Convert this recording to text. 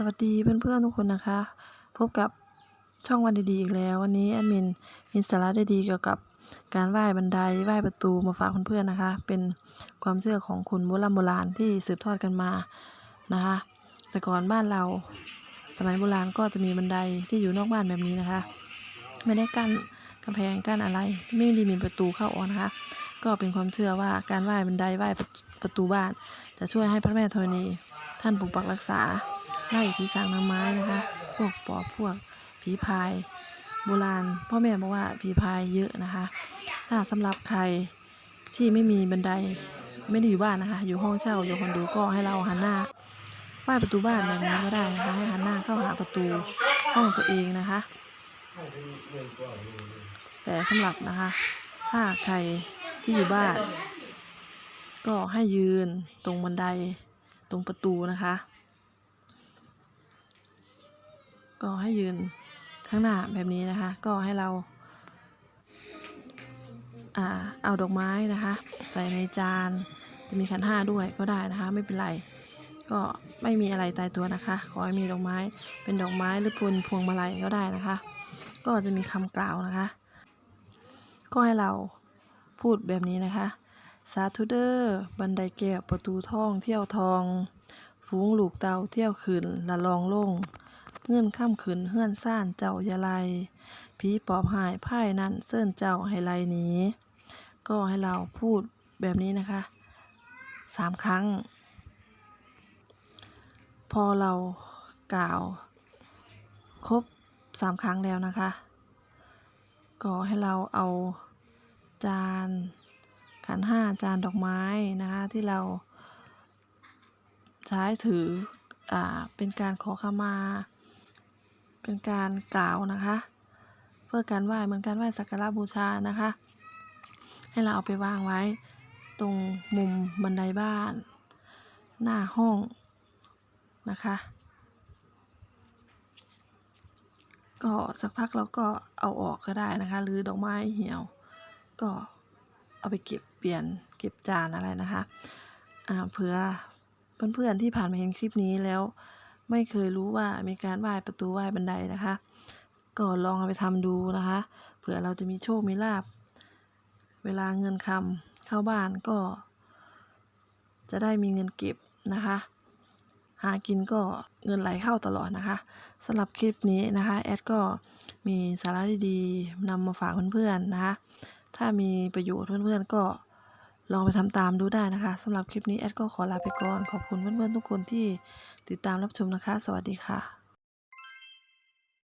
สวัสดีเพื่อนๆทุกคนนะคะ พบกับช่องวันดีๆอีกแล้ว วันนี้แอดมินมีสาระดีๆเกี่ยวกับการไหว้บันไดไหว้ประตูมาฝากเพื่อนๆนะคะ เป็นความเชื่อของคนโบราณโบราณที่สืบทอดกันมานะคะ แต่ก่อนบ้านเราสมัยโบราณก็จะมีบันไดที่อยู่นอกบ้านแบบนี้นะคะ ไม่ได้กั้นกำแพงกั้นอะไร ไม่ได้มีประตูเข้าออกนะคะ ก็เป็นความเชื่อว่าการไหว้บันไดไหว้ประตูบ้าน จะช่วยให้พระแม่ธรณีท่านปกปักรักษา ไล่ผีสางนางไม้นะคะ พวกปอบพวกผีพาย โบราณ พ่อแม่บอกว่าผีพายเยอะนะคะ ถ้าสำหรับใครที่ไม่มีบันไดไม่ได้อยู่บ้านนะคะ อยู่ห้องเช่าอยู่คอนโดก็ให้เราหันหน้าไหว้ประตูบ้านแบบนี้ก็ได้นะคะให้หันหน้าเข้าหาประตูห้องตัวเองนะคะ แต่สำหรับนะคะ ถ้าใครที่อยู่บ้าน ก็ให้ยืนตรงบันไดตรงประตูนะคะ ก็ให้ยืนข้างหน้าแบบนี้นะคะ ก็ให้เราอเอาดอกไม้นะคะ ใส่ในจานจะมีขันห้าด้วยก็ได้นะคะ ไม่เป็นไรก็ไม่มีอะไรตายตัวนะคะ ขอให้มีดอกไม้เป็นดอกไม้หรือพวงพวงมาลัยก็ได้นะคะ ก็จะมีคำกล่าวนะคะ ก็ให้เราพูดแบบนี้นะคะ สาธุเดอร์บันไดแก้วประตูท่องเที่ยวทอง ฝูงลูกเตาเที่ยวขึ้นละลองลง เงื่อนข้ามขืนเฮื่อนซ่านเจ้าอยาไลผีปอบหายพ่ายนั่นเส้นเจ้าให้ไลหนีก็ให้เราพูดแบบนี้นะคะสามครั้ง พอเรากล่าวครบสามครั้งแล้วนะคะ ก็ให้เราเอาจานขันห้าจานดอกไม้นะคะที่เราใช้ถืออ่าเป็นการขอขมา เป็นการกล่าวนะคะ เพื่อการไหว้เหมือนการไหว้สักการะบูชานะคะ ให้เราเอาไปวางไว้ ตรงมุมบันไดบ้าน หน้าห้องนะคะ ก็สักพักเราก็เอาออกก็ได้นะคะ หรือดอกไม้เหี่ยว ก็เอาไปเก็บเปลี่ยนเก็บจานอะไรนะคะอ่าเผื่อเพื่อนๆที่ผ่านมาเห็นคลิปนี้แล้ว ไม่เคยรู้ว่ามีการไหว้ประตูไหว้บันไดนะคะ ก็ลองเอาไปทำดูนะคะ เผื่อเราจะมีโชค มีลาบ เวลาเงินคำเข้าบ้านก็ จะได้มีเงินเก็บนะคะ หากินก็เงินไหลเข้าตลอดนะคะสำหรับคลิปนี้นะคะแอดก็มีสาระดีๆนำมาฝากเพื่อนๆนะคะ ถ้ามีประโยชน์เพื่อนๆก็ ลองไปทำตามดูได้นะคะสำหรับคลิปนี้แอดก็ขอลาไปก่อน ขอบคุณเพื่อนๆทุกคนที่ติดตามรับชมนะคะ สวัสดีค่ะ